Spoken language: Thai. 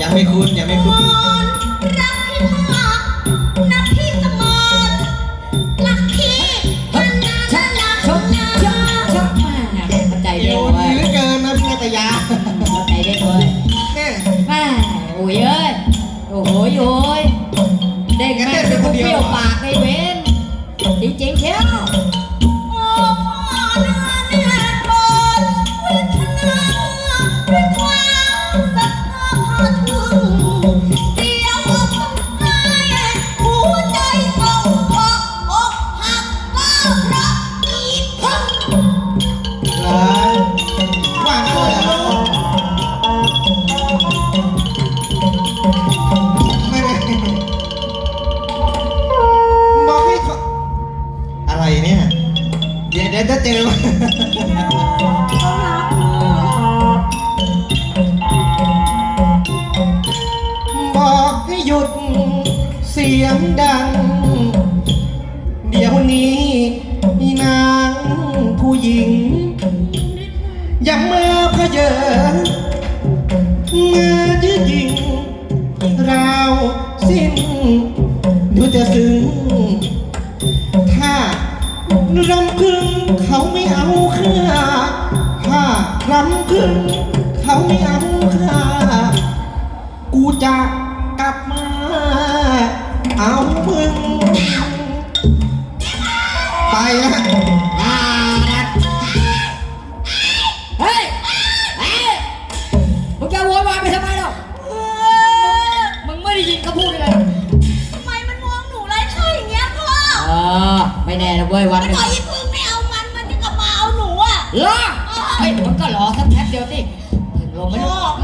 ยังไม่คุ้นยังไม่คุ้นรักพี่มากนักพี่เสมอรักพี่มันนานนานชกนานชกชกมาเข้าใจเดี๋เด้ยวงดีเว้ยเหลือเกินนะพี่นาตยาเข้าใจเด้งเว้ยแม่แม่โอ้ยเอ้ยโอ้โหโอ้ยเด็กแม่งเป็นคนเปรี้ยวปากในเว้นจริงๆเชียว เดี๋ยวเดี๋ยวจะเจอบอกให้หยุดเสียงดัง เดี๋ยวนี้มีนางผู้หญิงย่ามาพะเยอมายืดยิงราวสิ้นดูจะซึ้ง รำพึงเขาไม่เอาค่าถ้ารำพึงเขาไม่เอาค่ากูจะกลับมาเอา อเออไม่แน่นะเว้ยวันไม่หนึงต่อยอีพึ่งไม่เอามันมันจะกลับมาเอาหนูอะ รอเฮ้ยมึงก็รอสักแป๊บเดียวสิถึงลงไม่โอ้ลง